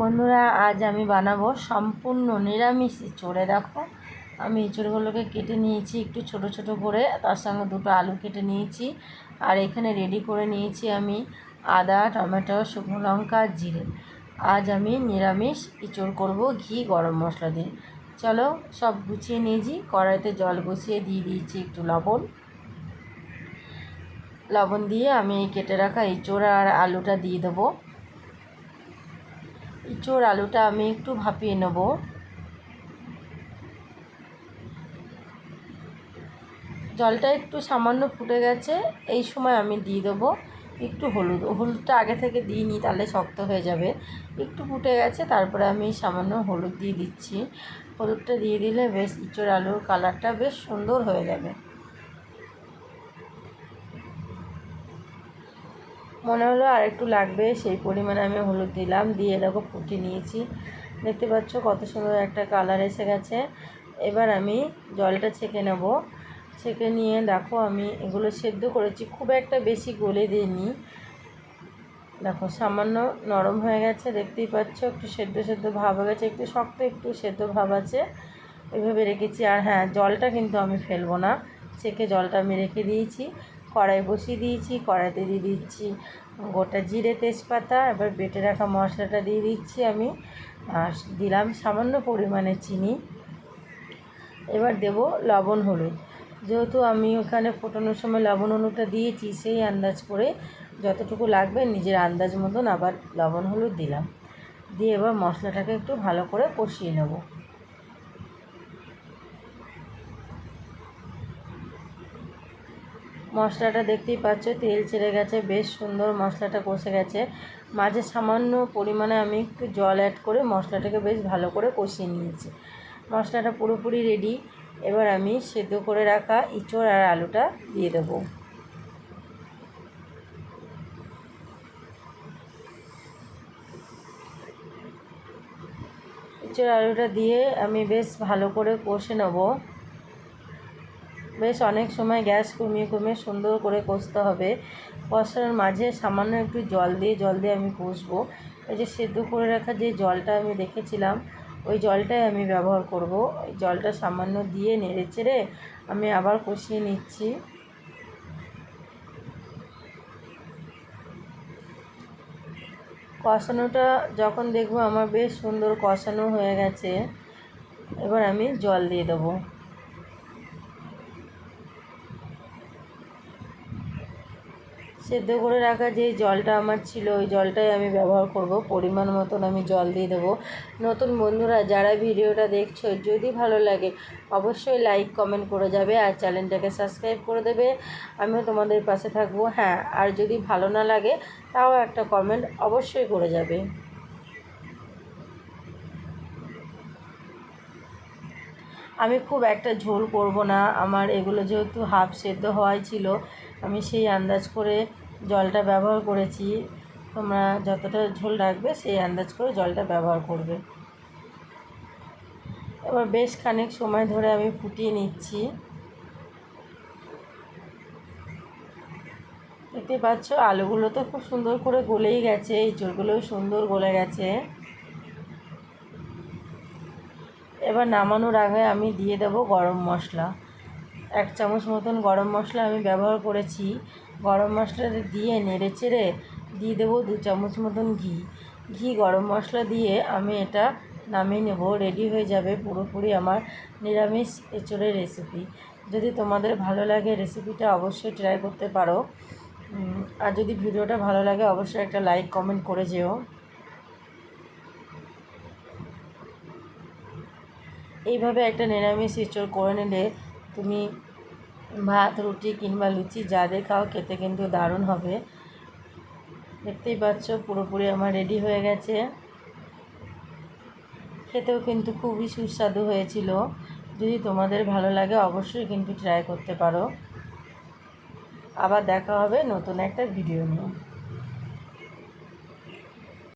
বন্ধুরা, আজ আমি বানাবো সম্পূর্ণ নিরামিষ চড়ে। দেখো, আমি এঁচড়গুলোকে কেটে নিয়েছি একটু ছোট ছোট করে। তার সঙ্গে দুটো আলু কেটে নিয়েছি আর এখানে রেডি করে নিয়েছি আমি আদা, টমেটো, শুকনো লঙ্কা, জিরে। আজ আমি নিরামিষ ইঁচড় করব ঘি, গরম মশলা দিয়ে। চলো, সব গুছিয়ে নিয়েছি। কড়াইতে জল বসিয়ে দিয়ে দিয়েছি একটু লবণ। লবণ দিয়ে আমি কেটে রাখা এঁচড় আর আলুটা দিয়ে দেবো। ইঁচড় আলুটা আমি একটু ভাপিয়ে নেব। জলটা একটু সামান্য ফুটে গেছে, এই সময় আমি দিয়ে দেবো একটু হলুদ। হলুদটা আগে থেকে দিইনি তাহলে শক্ত হয়ে যাবে। একটু ফুটে গেছে, তারপরে আমি সামান্য হলুদ দিয়ে দিচ্ছি। হলুদটা দিয়ে দিলে বেশ ইঁচড় আলুর কালারটা বেশ সুন্দর হয়ে যাবে। মনে হলো আর একটু লাগবে, সেই পরিমাণে আমি হলুদ দিলাম। দিয়ে দেখো ফুটিয়ে নিয়েছি। দেখতে পাচ্ছ কত সুন্দর একটা কালার এসে গেছে। এবার আমি জলটা ছেঁকে নেব। ছেঁকে নিয়ে দেখো আমি এগুলো সেদ্ধ করেছি। খুব একটা বেশি গলে দিইনি। দেখো সামান্য নরম হয়ে গেছে, দেখতেই পাচ্ছ একটু সেদ্ধ সেদ্ধ ভাব হয়ে গেছে। একটু শক্ত একটু সেদ্ধ ভাব আছে, এভাবে রেখেছি। আর হ্যাঁ জলটা কিন্তু আমি ফেলব না। ছেঁকে জলটা আমি রেখে দিয়েছি। কড়াই বসিয়ে দিয়েছি, কড়াইতে দিয়ে দিচ্ছি গোটা জিরে তেজপাতা, এবার বেটে রাখা মশলাটা দিয়ে দিচ্ছি আমি, আর দিলাম সামান্য পরিমাণে চিনি। এবার দেব লবণ, হলুদ। যেহেতু আমি ওখানে ফোটানোর সময় লবণ, হলুদটা দিয়েছি, সেই আন্দাজ করে যতটুকু লাগবে নিজের আন্দাজ মতন আবার লবণ, হলুদ দিলাম। দিয়ে এবার মশলাটাকে একটু ভালো করে কষিয়ে নেব। মশলাটা দেখতেই পাচ্ছ, তেল ছেড়ে গেছে, বেশ সুন্দর মশলাটা কষে গেছে। মাঝে সামান্য পরিমাণে আমি একটু জল অ্যাড করে মশলাটাকে বেশ ভালো করে কষিয়ে নিয়েছি। মশলাটা পুরোপুরি রেডি এবার আমি সেদ্ধ করে রাখা ইঁচড় আর আলুটা দিয়ে দেবো। ইঁচড় আলুটা দিয়ে আমি বেশ ভালো করে কষে নেব। বেশ অনেক সময় গ্যাস কমিয়ে কমিয়ে সুন্দর করে কষতে হবে। কষানোর মাঝে সামান্য একটু জল দিয়ে জল দিয়ে আমি কষবো। এই যে সেদ্ধ করে রাখা যে জলটা আমি দেখেছিলাম, ওই জলটাই আমি ব্যবহার করব। ওই জলটা সামান্য দিয়ে নেড়ে চেড়ে আমি আবার কষিয়ে নিচ্ছি। কষানোটা যখন দেখব আমার বেশ সুন্দর কষানো হয়ে গেছে, এবার আমি জল দিয়ে দেবো। সেদ্ধ করে রাখা যে জলটা আমার ছিল, ওই জলটাই আমি ব্যবহার করব। পরিমাণ মতন আমি জল দিয়ে দেবো। নতুন বন্ধুরা, যারা ভিডিওটা দেখছ, যদি ভালো লাগে, অবশ্যই লাইক, কমেন্ট করে যাবে আর চ্যানেলটাকে সাবস্ক্রাইব করে দেবে। আমিও তোমাদের পাশে থাকব হ্যাঁ। আর যদি ভালো না লাগে, তাও একটা কমেন্ট অবশ্যই করে যাবে। আমি খুব একটা ঝোল করব না। আমার এগুলো যেহেতু হাফ সেদ্ধ হওয়াই ছিল আমি সেই আন্দাজ করে জলটা ব্যবহার করেছি। তোমরা যতটা ঝোল রাখবে, সেই আন্দাজ করে জলটা ব্যবহার করবে। এবার বেশ খানিক সময় ধরে আমি ফুটিয়ে নিচ্ছি। দেখতে পাচ্ছ, আলুগুলো তো খুব সুন্দর করে গলেই গেছে, এই চোরগুলোও সুন্দর গলে গেছে। এবার নামানোর আগে আমি দিয়ে দেব গরম মশলা। এক চামচ মতন গরম মশলা আমি ব্যবহার করেছি। গরম মশলা দিয়ে নেড়ে চেড়ে দিয়ে দেবো দু চামচ মতন ঘি। ঘি গরম মশলা দিয়ে আমি এটা নামিয়ে নেব রেডি হয়ে যাবে পুরোপুরি আমার নিরামিষ এঁচড়ের রেসিপি যদি তোমাদের ভালো লাগে রেসিপিটা অবশ্যই ট্রাই করতে পারো। আর যদি ভিডিওটা ভালো লাগে অবশ্যই একটা লাইক কমেন্ট করে যেও। এইভাবে একটা নিরামিষ এঁচড় করে নিলে তুমি ভাত, রুটি কিংবা লুচি যাদের খাও, খেতে কিন্তু দারুণ হবে। দেখতেই পাচ্ছ, পুরোপুরি আমার রেডি হয়ে গেছে। খেতেও কিন্তু খুবই সুস্বাদু হয়েছিল। যদি তোমাদের ভালো লাগে, অবশ্যই কিন্তু ট্রাই করতে পারো। আবার দেখা হবে নতুন একটা ভিডিও নিয়ে।